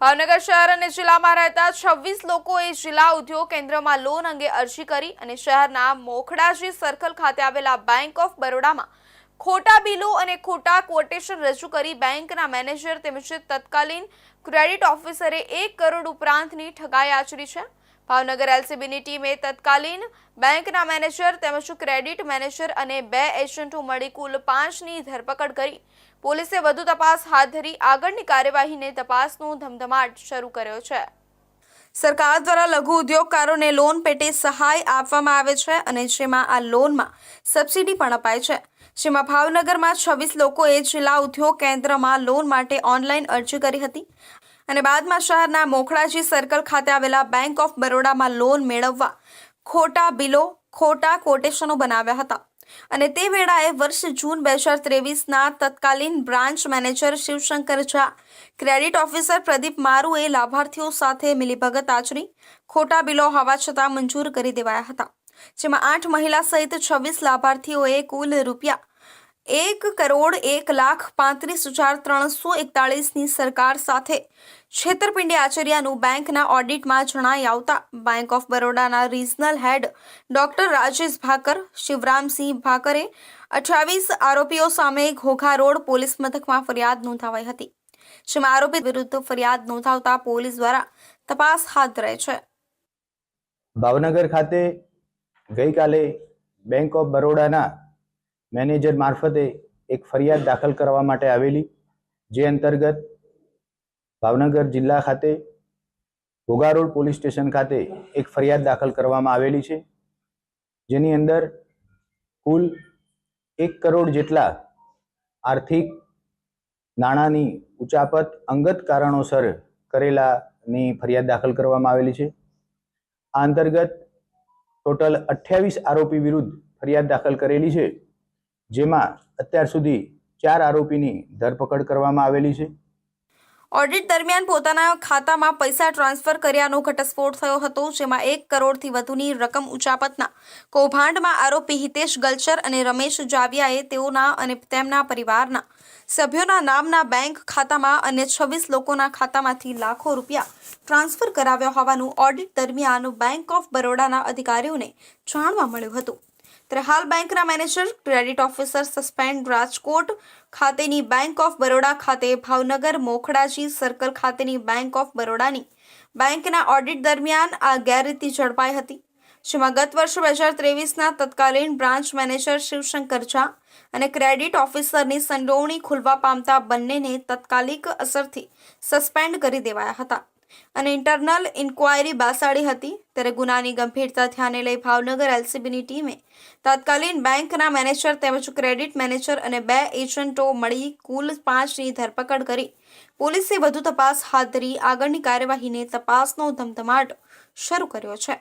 ભાવનગર શહેર અને જિલ્લામાં રહેતા છવ્વીસ લોકોએ જિલ્લા ઉદ્યોગ કેન્દ્રમાં લોન અંગે અરજી કરી અને શહેરના મોખડાજી સર્કલ ખાતે આવેલા બેંક ઓફ બરોડામાં ખોટા બિલો અને ખોટા કોટેશન રજૂ કરી બેંકના મેનેજર તેમજ તત્કાલીન ક્રેડિટ ઓફિસરે એક કરોડ ઉપરાંતની ઠગાઈ આચરી છે. ભાવનગર એલસીબીની ટીમે તત્કાલીન બેંકના મેનેજર તેમજ ક્રેડિટ મેનેજર અને બે એજન્ટો મળી કુલ પાંચની ધરપકડ કરી. પોલીસે વધુ તપાસ હાથ ધરી આગળની કાર્યવાહીને તપાસનો ધમધમાટ શરૂ કર્યો છે. સરકાર દ્વારા લઘુ ઉદ્યોગકારોને લોન પેટે સહાય આપવામાં આવે છે અને જેમાં આ લોનમાં સબસિડી પણ અપાય છે. જેમાં ભાવનગરમાં છવ્વીસ લોકોએ જિલ્લા ઉદ્યોગ કેન્દ્રમાં લોન માટે ઓનલાઈન અરજી કરી હતી. અને બાદમાં શહેરના મોખડાજી સર્કલ ખાતે આવેલા બેંક ઓફ બરોડામાં લોન મેળવવા ખોટા બિલો, ખોટા કોટેશનો બનાવ્યા હતા. અને તે વેળાએ વર્ષ જૂન બે હજાર ત્રેવીસના તત્કાલીન branch manager Shivshankar Jha credit officer Pradeep મારુએ લાભાર્થીઓ સાથે મિલીભગત આચરી, ખોટા બિલો હોવા છતાં મંજૂર કરી દેવાયા હતા. જેમાં આઠ મહિલા સહિત છવ્વીસ લાભાર્થીઓએ કુલ રૂપિયા એક કરોડ એક લાખ પાંત્રીસ હજાર ત્રણસો એકતાળીસની સરકાર સાથે છેતરપિંડી આચર્યાનું બેંકના ઓડિટમાં જણાઈ આવતા bank of બરોડાના regional head doctor Rajesh Bhakar, Shivramsingh ભાકરે અઠ્યાવીસ આરોપીઓ સામે ઘોઘા રોડ પોલીસ મથકમાં ફરિયાદ નોંધાવાઈ હતી, જેમાં આરોપી વિરુદ્ધ ફરિયાદ નોંધાવતા પોલીસ દ્વારા તપાસ હાથ ધરાઈ છે. ભાવનગર ખાતે ગઈકાલે બેંક ઓફ બરોડાના મેનેજર મારફતે એક ફરિયાદ દાખલ કરવા માટે આવેલી, જે અંતર્ગત ભાવનગર જિલ્લા ખાતે ઘોઘા રોડ પોલીસ સ્ટેશન ખાતે એક ફરિયાદ દાખલ કરવામાં આવેલી છે. જેની અંદર કુલ એક કરોડ જેટલા આર્થિક નાણાંની ઉચાપત અંગત કારણોસર કરેલાની ફરિયાદ દાખલ કરવામાં આવેલી છે. આ અંતર્ગત ટોટલ અઠ્યાવીસ આરોપી વિરુદ્ધ ફરિયાદ દાખલ કરેલી છે. જેમાં અત્યાર સુધી ચાર આરોપીની ધરપકડ કરવામાં આવેલી છે. ઓડિટ દરમિયાન પોતાના ખાતામાં પૈસા ટ્રાન્સફર કર્યાનો ઘટસ્ફોટ થયો હતો, જેમાં એક કરોડથી વધુની રકમ ઉચાપતના કૌભાંડમાં આરોપી હિતેશ ગલચર અને રમેશ જાવિયાએ તેઓના અને તેમના પરિવારના સભ્યોના નામના બેંક ખાતામાં અને છવ્વીસ લોકોના ખાતામાંથી લાખો રૂપિયા ટ્રાન્સફર કરાવ્યા હોવાનું ઓડિટ દરમિયાન બેંક ઓફ બરોડાના અધિકારીઓને જાણવા મળ્યું હતું. ત્યારે હાલ બેંકના manager, credit officer suspend Rajkot ખાતેની બેંક ઓફ બરોડા ખાતે ભાવનગર મોખડાજી સર્કલ ખાતેની બેંક ઓફ બરોડાની બેંકના ઓડિટ દરમિયાન આ ગેરરીતિ ઝડપાઈ હતી. જેમાં ગત વર્ષ બે હજાર ત્રેવીસના તત્કાલીન બ્રાન્ચ મેનેજર શિવશંકર ઝા અને ક્રેડિટ ઓફિસરની સંડોવણી ખુલવા પામતા બંનેને તત્કાલિક અસરથી સસ્પેન્ડ કરી દેવાયા હતા. અને ઇન્ટરનલ ઇન્ક્વાયરી બાસાડી હતી. ત્યારે ગુનાની ગંભીરતા ધ્યાને લઈ ભાવનગર એલસીબીની ટીમે તત્કાલીન બેંકના મેનેજર તેમજ ક્રેડિટ મેનેજર અને બે એજન્ટો મળી કુલ પાંચની ધરપકડ કરી. પોલીસે વધુ તપાસ હાથ ધરી આગળની કાર્યવાહીને તપાસનો ધમધમાટ શરૂ કર્યો છે.